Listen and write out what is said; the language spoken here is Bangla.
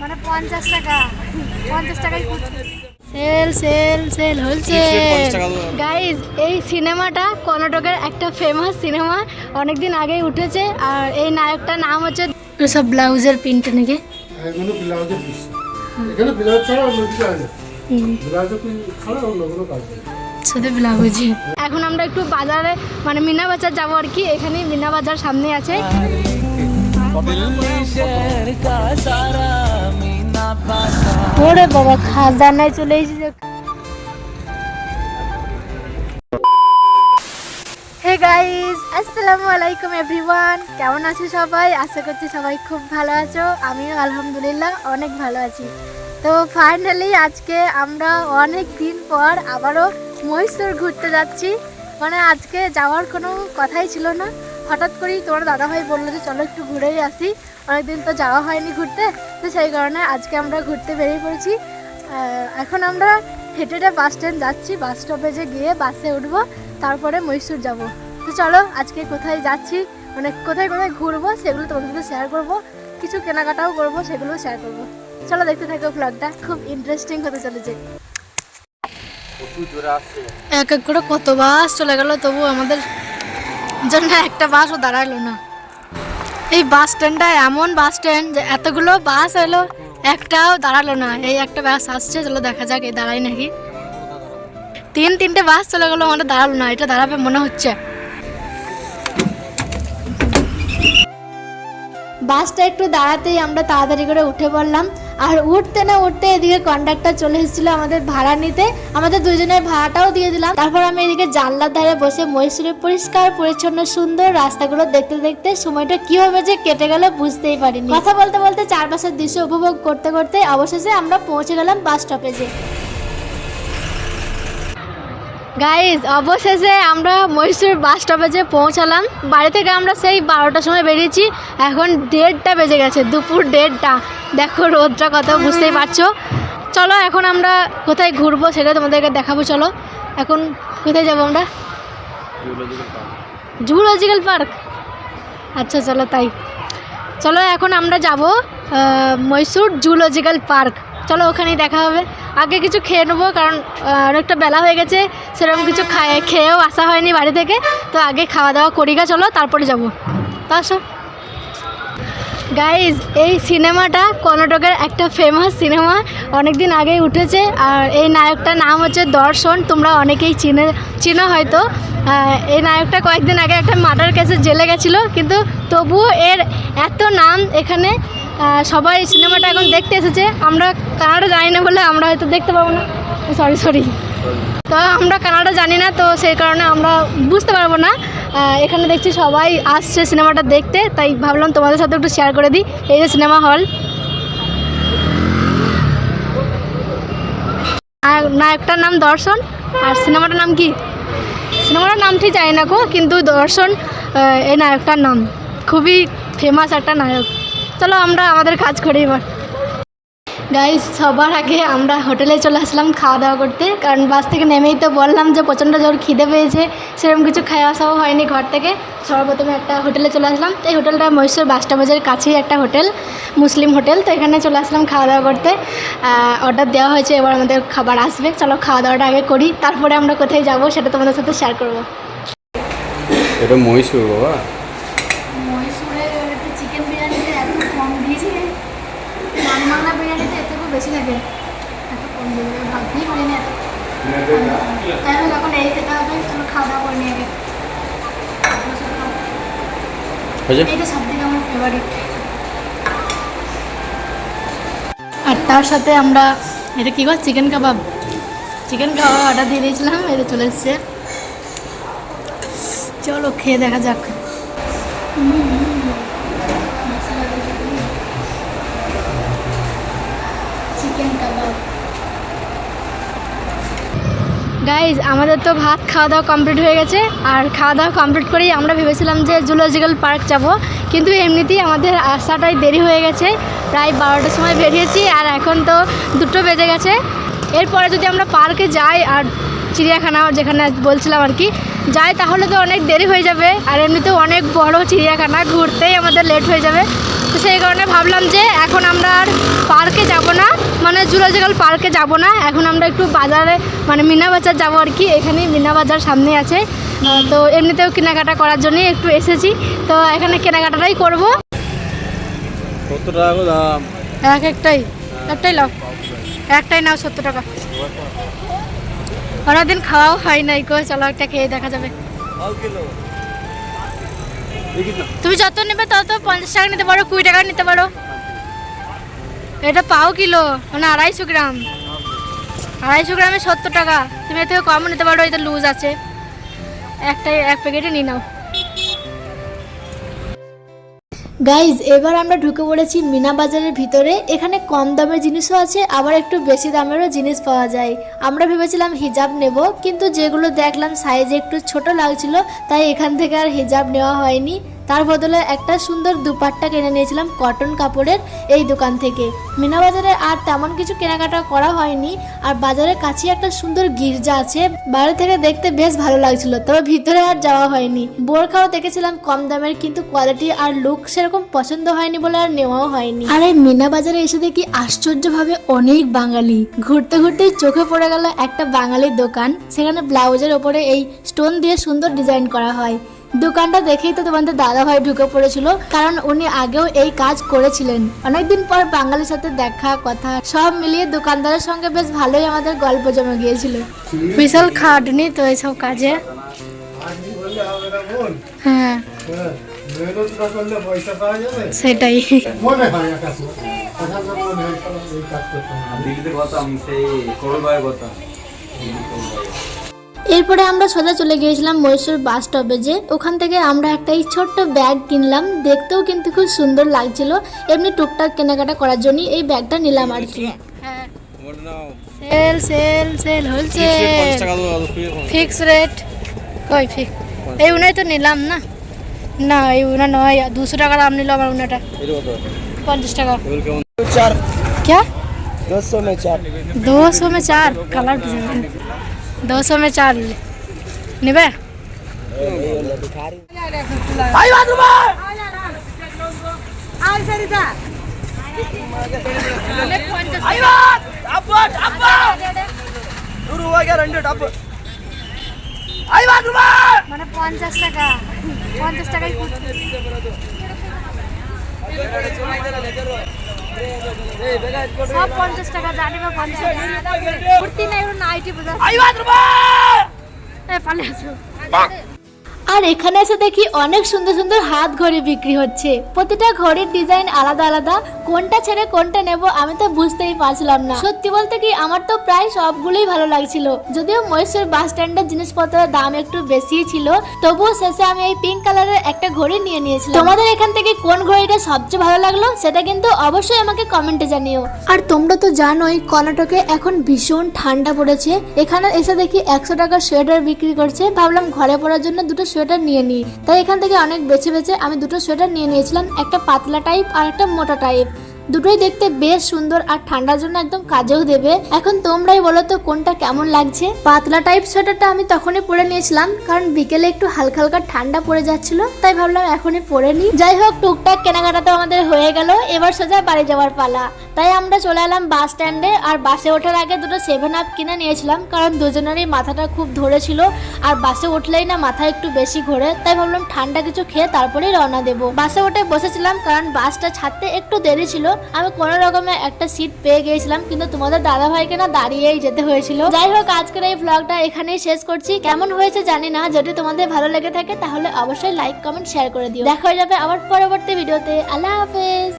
মানে পঞ্চাশ টাকা। পঞ্চাশ টাকায় সেল সেল সেল হচ্ছে গাইজ এই সিনেমাটা কর্ণাটকের একটা ফেমাস সিনেমা অনেকদিন আগেই উঠেছে আর এই নায়কটার নাম হচ্ছে সব ব্লাউজের প্রিন্ট নাকি? নেই। শুধু ব্লাউজই। এখন আমরা একটু বাজারে মানে মিনা বাজার যাব আর কি এখানে মিনা বাজার সামনে আছে। ওরে বাবা, খাজানায় চলে এসেছে। হে গাইস আসসালামু আলাইকুম এভরিওয়ান কেমন আছো সবাই? আশা করছি সবাই খুব ভালো আছো। আমিও আলহামদুলিল্লাহ অনেক ভালো আছি। তো ফাইনালি আজকে আমরা অনেক দিন পর আবারও মহীশূর ঘুরতে যাচ্ছি। মানে আজকে যাওয়ার কোনো কথাই ছিল না। হঠাৎ করেই তোমার দাদাভাই বলল যে চলো একটু ঘুরেই আসি। অনেকদিন তো যাওয়া হয়নি ঘুরতে তো সেই কারণে আজকে আমরা ঘুরতে বেরিয়ে পড়েছি। এখন আমরা হেঁটে হেঁটে বাস স্ট্যান্ড যাচ্ছি বাস স্টপেজে গিয়ে বাসে উঠবো তারপরে মহীশূর যাব। তো চলো আজকে কোথায় যাচ্ছি মানে কোথায় কোথায় ঘুরবো সেগুলো তোমাদের সাথে শেয়ার করব কিছু কেনাকাটাও করব সেগুলো শেয়ার করব। চলো দেখতে থাকো ব্লগটা খুব ইন্টারেস্টিং হতে চলেছে। এক এক করে কত বাস চলে গেল তবু আমাদের জন্য একটা বাসও দাঁড়াল না। এই বাস স্ট্যান্ডটা এমন বাস স্ট্যান্ড যে এতগুলো বাস এলো, একটাও দাঁড়াল না। এই একটা বাস আসছে, চলো দেখা যাক এই দাঁড়াই নাকি। তিন, তিনটে বাস চলে গেলো, আমাদের দাঁড়াল না, এটা দাঁড়াবে মনে হচ্ছে। বাসটা একটু দাঁড়াতেই আমরা তাড়াতাড়ি করে উঠে পড়লাম। আর উঠতে না উঠতে এদিকে কন্ডাক্টর চলে এসেছিল আমাদের ভাড়া নিতে। আমাদের দুজনের ভাড়াটাও দিয়ে দিলাম। তারপর আমি এদিকে জানলার ধারে বসে মহীশূরের পরিষ্কার, পরিচ্ছন্ন, সুন্দর রাস্তাগুলো দেখতে দেখতে সময়টা কীভাবে যে কেটে গেল বুঝতেই পারিনি। কথা বলতে বলতে চারপাশের দৃশ্য উপভোগ করতে করতে অবশেষে আমরা পৌঁছে গেলাম বাস স্টপেজে গাইজ অবশেষে আমরা মহীশূর বাস স্টপেজে পৌঁছালাম। বাড়ি থেকে আমরা সেই বারোটার সময় বেরিয়েছি। এখন দেড়টা বেজে গেছে, দুপুর দেড়টা। দেখো রোদটা কত, বুঝতেই পারছ? চলো, এখন আমরা কোথায় ঘুরবো সেটা তোমাদেরকে দেখাবো, চলো। এখন কোথায় যাব আমরা? জুলজিক্যাল পার্ক আচ্ছা চলো তাই। চলো, এখন আমরা যাব মহীশূর জুলজিক্যাল পার্ক চলো ওখানেই দেখা হবে। আগে কিছু খেয়ে নেব, কারণ অনেকটা বেলা হয়ে গেছে, সেরকম কিছু খায়, খেয়েও আসা হয়নি বাড়ি থেকে। তো আগে খাওয়া দাওয়া করি গা, চলো তারপরে যাব। তো আসো। গাইজ এই সিনেমাটা কর্ণাটকের একটা ফেমাস সিনেমা অনেক দিন আগেই উঠেছে, আর এই নায়কটার নাম হচ্ছে দর্শন, তোমরা অনেকেই চিনে, চিনো হয়তো। এই নায়কটা কয়েকদিন আগে একটা মার্ডার কেসে জেলে গেছিল, কিন্তু তবুও এর এত নাম এখানে সবাই সিনেমাটা এখন দেখতে এসেছে। আমরা কানাডা জানি না বলে আমরা হয়তো দেখতে পাবো না। সরি সরি তো আমরা কানাডা জানি না, তো সেই কারণে আমরা বুঝতে পারব না। এখানে দেখছি সবাই আসছে সিনেমাটা দেখতে, তাই ভাবলাম তোমাদের সাথে একটু শেয়ার করে দিই। এই যে সিনেমা হল। আর নায়কটার নাম দর্শন, আর সিনেমাটার নাম কি? সিনেমাটার নাম ঠিক জানি না গো, কিন্তু দর্শন এই নায়কটার নাম। খুবই ফেমাস একটা নায়ক। চলো আমরা আমাদের কাজ করি এবার। গাইজ সবার আগে আমরা হোটেলে চলে আসলাম খাওয়া দাওয়া করতে। কারণ বাস থেকে নেমেই তো বললাম যে প্রচণ্ড জোর খিদে পেয়েছে। সেরকম কিছু খাওয়া আসাও হয়নি ঘর থেকে। সর্বপ্রথমে একটা হোটেলে চলে আসলাম। তো এই হোটেলটা মহীশূর বাসটাবাজের কাছেই একটা হোটেল, মুসলিম হোটেল। তো এখানে চলে আসলাম খাওয়া দাওয়া করতে। অর্ডার দেওয়া হয়েছে, এবার আমাদের খাবার আসবে। চলো খাওয়া দাওয়াটা আগে করি। তারপরে আমরা কোথায় যাব সেটা তোমাদের সাথে শেয়ার করব। এটা মহীশূর, বাবা মহীশূরের একটু চিকেন বিরিয়ানিতে এত কম দিয়েছে বাংলা বিরিয়ানিতে এত খুব বেশি থাকে এত কম দেবে ভাবতেই পারিনি এত তাই হোক এখন এই খেতে হবে চলো খাওয়া দাওয়া করে নিয়ে এইটা সব থেকে আমার ফেভারিট আর তার সাথে আমরা এটা কী কর chicken kebab chicken kebab order দিয়ে দিয়েছিলাম এটা চলে এসছে। চলো খেয়ে দেখা যাক। চিকেন কাবাব গাইজ আমাদের তো ভাত খাওয়া দাওয়া কমপ্লিট হয়ে গেছে। আর খাওয়া দাওয়া কমপ্লিট করেই আমরা ভেবেছিলাম যে জুলজিক্যাল পার্ক যাব। কিন্তু এমনিতেই আমাদের আসাটাই দেরি হয়ে গেছে। প্রায় বারোটার সময় বেরিয়েছি আর এখন তো দুটো বেজে গেছে। এরপরে যদি আমরা পার্কে যাই আর চিড়িয়াখানা যেখানে বলছিলাম আর কি, যাই তাহলে তো অনেক দেরি হয়ে যাবে। আর এমনিতেও অনেক বড় চিড়িয়াখানা, ঘুরতেই আমাদের লেট হয়ে যাবে। তো সেই কারণে ভাবলাম যে এখন আমরা আর পার্কে যাব না। মানে জুলজিক্যাল পার্কে যাব না। এখন আমরা একটু বাজারে মানে মিনা বাজার যাব আর কি। এখানেই মিনা বাজার সামনে আছে। তো এমনিতেও কেনাকাটা করার জন্যই একটু এসেছি। তো এখানে কেনাকাটাটাই করব। সত্তর টাকা দাম? এক একটাই। একটাই লাও একটাই নাও সত্তর টাকা। অনেকদিন খাওয়াও হয় নাই কো চলো একটা খেয়ে দেখা যাবে। তুমি যত নেবে তত পঞ্চাশ টাকা নিতে পারো, কুড়ি টাকা নিতে পারো। এটা পাও কিলো মানে আড়াইশো গ্রাম। আড়াইশো গ্রামে সত্তর টাকা। তুমি এর থেকে কম নিতে পারো এটা লুজ আছে। একটাই, এক প্যাকেটে নিয়ে নাও। গাইজ এবার আমরা ঢুকে পড়েছি মিনা বাজারের ভিতরে। এখানে কম দামের জিনিসও আছে, আবার একটু বেশি দামেরও জিনিস পাওয়া যায়। আমরা ভেবেছিলাম হিজাব নেব, কিন্তু যেগুলো দেখলাম সাইজ একটু ছোট লাগছিল, তাই এখান থেকে আর হিজাব নেওয়া হয়নি। তার বদলে একটা সুন্দর দুপাট্টা কিনে নিয়েছিলাম কটন কাপড়ের এই দোকান থেকে। মিনা বাজারে আর তেমন কিছু কেনাকাটা করা হয়নি, আর বাজারের কাছে একটা সুন্দর গির্জা আছে, বাইরে থেকে দেখতে বেশ ভালো লাগছিল, তবে ভিতরে আর যাওয়া হয়নি। বোরখাও দেখেছিলাম কম দামের, কিন্তু কোয়ালিটি আর লুক সেরকম পছন্দ হয়নি বলে আর নেওয়াও হয়নি। আর এই মিনা বাজারে এসে দেখি আশ্চর্যভাবে অনেক বাঙালি। ঘুরতে ঘুরতে চোখে পড়ে গেল একটা বাঙালির দোকান, সেখানে ব্লাউজের ওপরে এই স্টোন দিয়ে সুন্দর ডিজাইন করা হয়। দোকানটা দেখেই তো তোমাদের দাদা ভাই ঢুকে পড়েছিল কারণ উনি আগেও এই কাজ করেছিলেন। অনেকদিন পর বাঙালির সাথে দেখা কথা সব মিলিয়ে দোকানদারের সঙ্গে বেশ ভালোই আমাদের গল্প জমে গিয়েছিল। বিশাল খাটনি তো এইসব কাজে? হ্যাঁ। সেটাই। এরপরে আমরা সোজা চলে গিয়েছিলাম মহীশূর বাস স্টপেজে ওখান থেকে আমরা একটা এই ছোট্ট ব্যাগ কিনলাম দেখতেও কিন্তু খুব সুন্দর লাগছিল এমনি টুকটাক কেনাকাটা করার জন্যই এই ব্যাগটা নিলাম আর কি sale sale sale wholesale fix rate কই ফিক্স এই উনাই তো নিলাম না না এই উনা নয় দুশো টাকা দাম নিল আমার উনাটা পঞ্চাশ টাকা चार क्या दस सौ में चार दो सौ में चार कलर दो सौ में चार निबे भाई बात रुमाल भाई बात टप टप शुरू हुआ क्या रंडे टप भाई बात रुमाल মানে পঞ্চাশ টাকা পঞ্চাশ টাকাই सब पन्चास टा जाने भयो नै हुन् ए बजार আর এখানে এসে দেখি অনেক সুন্দর সুন্দর হাত ঘড়ি বিক্রি হচ্ছে। প্রতিটা ঘড়ির ডিজাইন আলাদা আলাদা। কোনটা ছেড়ে কোনটা নেব আমি তো বুঝতেই পারছিলাম না। সত্যি বলতে কি আমার তো প্রায় সবগুলোই ভালো লাগছিল। যদিও মহেশ্বর বাস স্ট্যান্ডের জিনিসপত্রের দাম একটু বেশি ছিল, তবুও শেষে আমি এই পিঙ্ক কালারের একটা ঘড়ি নিয়ে নিয়েছিলাম। তোমাদের এখান থেকে কোন ঘড়িটা সবচেয়ে ভালো লাগল সেটা কিন্তু অবশ্যই আমাকে কমেন্টে জানিও। আর তোমরা তো জানোই কর্ণাটকে এখন ভীষণ ঠান্ডা পড়েছে। এখানে এসে দেখি একশো টাকার সোয়েটার বিক্রি করছে। ভাবলাম ঘরে পড়ার জন্য দুটো সোয়েটার নিয়ে নিই। তাই এখান থেকে অনেক বেছে বেছে আমি দুটো সোয়েটার নিয়ে নিয়েছিলাম, একটা পাতলা টাইপ আর একটা মোটা টাইপ দুটোই দেখতে বেশ সুন্দর আর ঠান্ডার জন্য একদম কাজেও দেবে। এখন তোমরাই বলো তো কোনটা কেমন লাগছে? পাতলা টাইপ সোয়েটারটা আমি তখনই পরে নিয়েছিলাম, কারণ বিকেলে একটু হালকা হালকা ঠান্ডা পড়ে যাচ্ছিল, তাই ভাবলাম এখনই পরে নিই। যাই হোক, টুকটাক কেনাকাটা তো আমাদের হয়ে গেল। এবার সোজা বাড়ি যাওয়ার পালা। তাই আমরা চলে এলাম বাস স্ট্যান্ডে, আর বাসে ওঠার আগে দুটো সেভেন আপ কিনে নিয়েছিলাম, কারণ দুজনেরই মাথাটা খুব ধরেছিল আর বাসে উঠলেই না মাথা একটু বেশি ঘোরে, তাই ভাবলাম ঠান্ডা কিছু খেয়ে তারপরেই রওনা দেবো। বাসে উঠে বসেছিলাম, কারণ বাসটা ছাড়তে একটু দেরি ছিল, আমি কোনো রকমে একটা সিট পেয়ে গিয়েছিলাম, কিন্তু তোমাদের দাদা ভাইকে না দাঁড়িয়েই যেতে হয়েছিল। যাই হোক, আজকের এই ব্লগটা এখানেই শেষ করছি। কেমন হয়েছে জানি না, যদি তোমাদের ভালো লেগে থাকে, তাহলে অবশ্যই লাইক কমেন্ট শেয়ার করে দিও। দেখা হয়ে যাবে আবার পরবর্তী ভিডিওতে আল্লাহ হাফেজ!